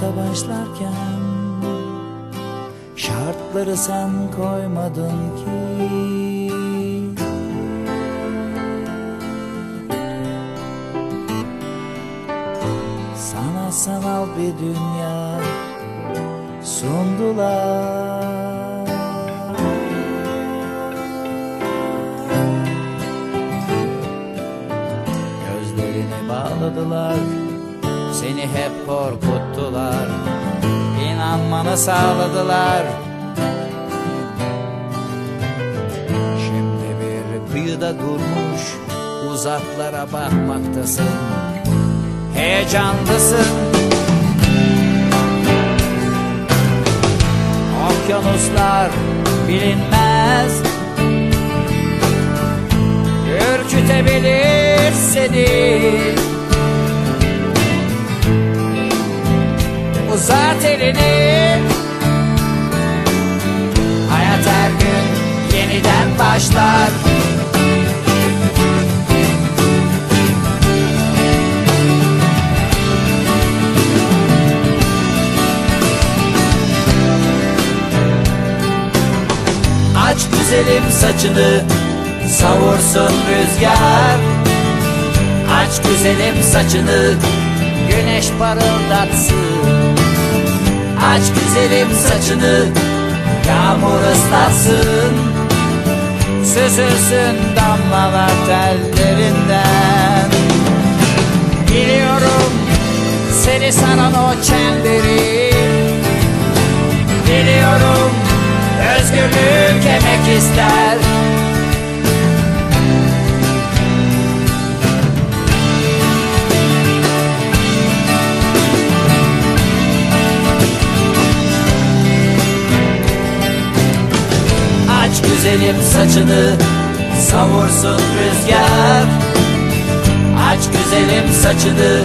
Hayata başlarken Şartları sen koymadın ki. Sana sanal bir dünya sundular. Gözlerini bağladılar Seni hep korkuttular. İnanmanı sağladılar. Şimdi bir kıyıda durmuş Uzaklara bakmaktasın. Heyecanlısın. Okyanuslar bilinmez. Ürkütebilir seni Uzat elini Hayat her gün yeniden başlar. Aç güzelim saçını savursun rüzgar. Aç güzelim saçını güneş parıldatsın Aç güzelim saçını yağmur ıslatsın. Süzülsün damlalar tellerinden. Biliyorum seni sanan o çemberi. Biliyorum özgürlük emek ister güzelim saçını savursun rüzgar. Aç güzelim saçını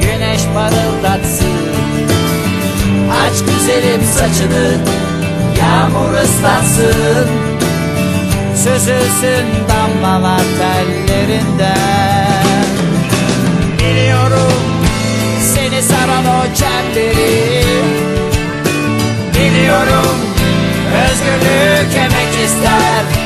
güneş parıldatsın. Aç güzelim saçını yağmur ıslatsın. Süzülsün damlalar tellerinden. Biliyorum seni saran o çemleri Biliyorum özgürlük emek estar